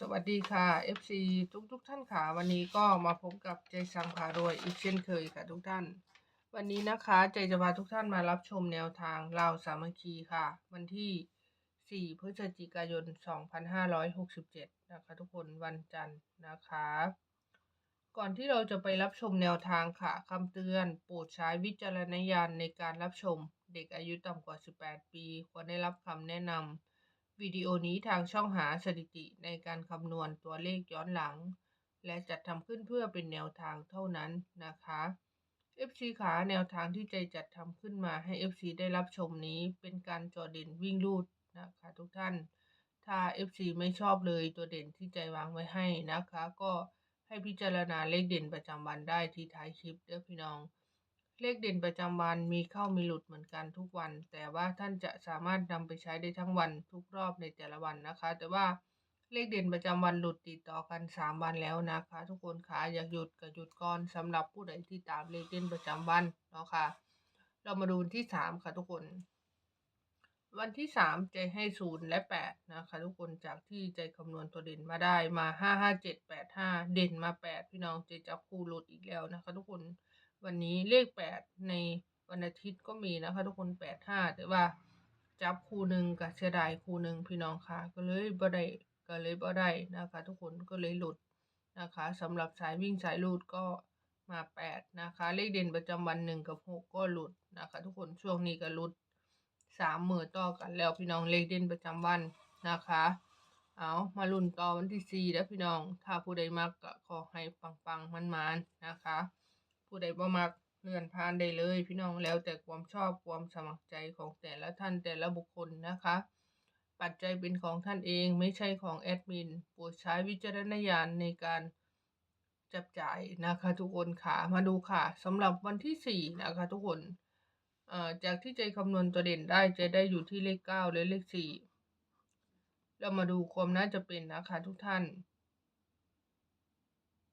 สวัสดีค่ะ FC ทุกทุกท่านค่ะ วันนี้ก็มาพบกับใจสังพารวยอีกเช่นเคยค่ะทุกท่าน วันนี้นะคะใจจะพาทุกท่านมารับชมแนวทางลาวสามัคคีค่ะ วันที่ 4 พฤศจิกายน 2567 นะคะ ทุกคนวันจันทร์นะคะ ก่อนที่เราจะไปรับชมแนวทางค่ะคำเตือนโปรดใช้วิจารณญาณในการรับชมเด็กอายุต่ำกว่า 18 ปีควรได้รับคำแนะนำ วิดีโอนี้ทางช่องหาสถิติในการคำนวณตัวเลขย้อนหลัง และจัดทำขึ้นเพื่อเป็นแนวทางเท่านั้นนะคะ FC ขาแนวทางที่ใจจัดทำขึ้นมาให้ FC ได้รับชมนี้เป็นการจอเด่นวิ่งลูดนะคะทุกท่าน ถ้า FC ไม่ชอบเลยตัวเด่นที่ใจวางไว้ให้นะคะ ก็ให้พิจารณาเลขเด่นประจำวันได้ที่ท้ายคลิปเด้อพี่น้อง เลขเด่นประจำวันมีเข้ามีหลุดเหมือนกันทุกวัน แต่ว่าท่านจะสามารถนำไปใช้ได้ทั้งวันทุกรอบในแต่ละวันนะคะ แต่ว่าเลขเด่นประจำวันหลุดติดต่อกัน 3 วันแล้วนะคะ ทุกคนคะอยากหยุดก็หยุดก่อนสำหรับผู้ใดที่ตามเลขเด่นประจำวันเนาะค่ะ เรามาดูที่ 3 ค่ะทุกคน วันที่ 3 ใจให้ศูนย์และ 8 นะคะ ทุกคนจากที่ใจคำนวณตัวเด่นมาได้มา 5 5 7 8 5 เด่นมา 8 พี่น้องใจจับคู่หลุดอีกแล้วนะคะ ทุกคน วันนี้เลขแปดในวันอาทิตย์ก็มีนะคะ ทุกคนแปดห้าแต่ว่าจับคู่หนึ่งกับเสียดายคู่หนึ่งพี่น้องค่ะ ก็เลยบ่ได้ก็เลยบ่ได้นะคะ ทุกคนก็เลยหลุดนะคะสำหรับสายวิ่งสายลูดก็มาแปดนะคะ เลขเด่นประจำวันหนึ่งกับหกก็หลุดนะคะ ทุกคนช่วงนี้ก็หลุดสามมือต่อกันแล้วพี่น้องเลขเด่นประจำวันนะคะ เอามาลุ้นต่อวันที่สี่แล้วพี่น้อง ถ้าผู้ใดมักก็ขอให้ปังๆมันๆนะคะ ผู้ใดบ่มักเลื่อนผ่านได้เลยพี่น้องแล้วแต่ความชอบความสมัครใจของแต่ละท่านแต่ละบุคคลนะคะ ปัจจัยเป็นของท่านเองไม่ใช่ของแอดมินโปรดใช้วิจารณญาณในการจับจ่ายนะคะทุกคนค่ะมาดูค่ะสำหรับวันที่สี่นะคะทุกคนจากที่ใจคำนวณตัวเด่นได้จะได้อยู่ที่เลขเก้าและเลขสี่เรามาดูความน่าจะเป็นนะคะทุกท่าน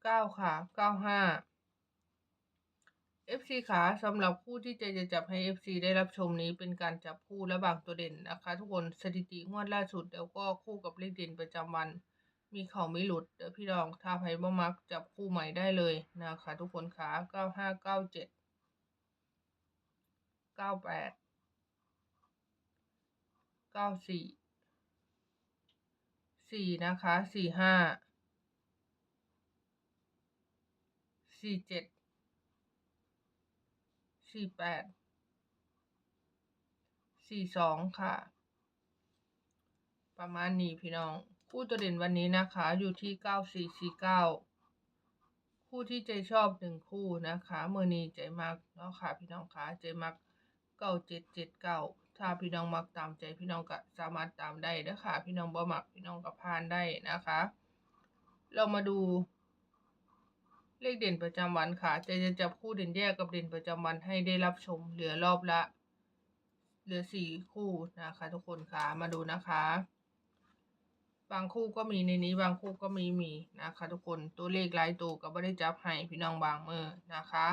เก้าค่ะเก้าห้า FC ขาสำหรับคู่ที่ใจจะจับให้ FC ได้รับชมนี้เป็นการจับคู่และบางตัวเด่นนะคะ ทุกคนสถิติงวดล่าสุดแล้วก็คู่กับเลขเด่นประจำวัน มีเข่าไม่หลุดเดี๋ยวพี่น้องถ้าไพ่บ่มักจับคู่ใหม่ได้เลยนะคะ ทุกคนขาเก้าห้าเก้าเจ็ดเก้าแปดเก้าสี่สี่นะคะสี่ห้าสี่เจ็ด สี่แปดสี่สองค่ะ ประมาณนี้พี่น้อง คู่ตัวเด่นวันนี้นะคะ อยู่ที่เก้าสี่สี่เก้าคู่ที่ใจชอบหนึ่งคู่นะคะเมื่อนี้ใจมักเนาะค่ะ พี่น้องคะใจมักเก้าเจ็ดเจ็ดเก้าถ้าพี่น้องมักตามใจพี่น้องก็สามารถตามได้เด้อค่ะพี่น้องบ่มักพี่น้องก็ผ่านได้นะคะ เรามาดู เลขเด่นประจำวันค่ะ จะจะจับคู่เด่นแยกกับเด่นประจำวันให้ได้รับชม เหลือรอบละ เหลือสี่คู่นะคะ ทุกคนค่ะมาดูนะคะ บางคู่ก็มีในนี้บางคู่ก็มีมีนะคะ ทุกคนตัวเลขหลายตัวก็ไม่ได้จับให้พี่น้องบางมือนะคะ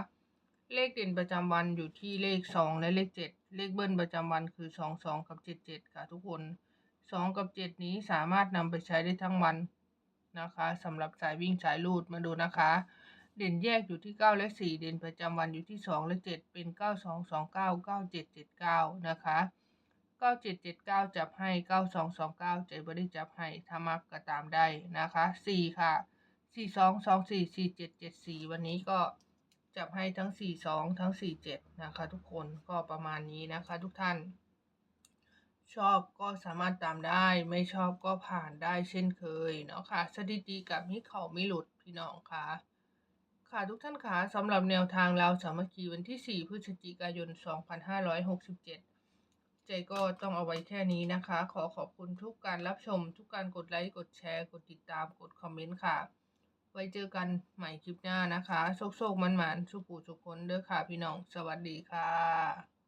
เลขเด่นประจำวันอยู่ที่เลขสองและเลขเจ็ดเลขเบิ้ลประจำวันคือสองสองกับเจ็ดเจ็ดค่ะ ทุกคนสองกับเจ็ดนี้สามารถนำไปใช้ได้ทั้งวันนะคะสำหรับสายวิ่งสายลูดมาดูนะคะ เด่นแยกอยู่ที่ 9 และ 4 เด่นประจำวันอยู่ที่ 2 และ 7 เป็น 9 2 2 9 9 7 7 9 นะคะ 9 7 7 9 จับให้ 9 2 2 9 ใจบริจับให้ถ้ามักก็ตามได้นะคะ 4 ค่ะ 4 2 2 4 4 7 7 4 วันนี้ก็จับให้ทั้ง 4 2 ทั้ง 4 7 นะคะ ทุกคนก็ประมาณนี้นะคะทุกท่าน ชอบก็สามารถตามได้ ไม่ชอบก็ผ่านได้เช่นเคยเนาะค่ะสถิติกับมิเขาไม่หลุดพี่น้องค่ะ ค่ะทุกท่านคะสำหรับแนวทางเราสามัคคีวันที่ 4 พฤศจิกายน 2567 ใจก็ต้องเอาไว้แค่นี้นะคะ ขอขอบคุณทุกการรับชม ทุกการกดไลค์ กดแชร์ กดติดตาม กดคอมเมนต์ค่ะ ไว้เจอกันใหม่คลิปหน้านะคะ โชคโชคมันหมันๆสุขูสุขคนเด้อค่ะพี่น้อง สวัสดีค่ะ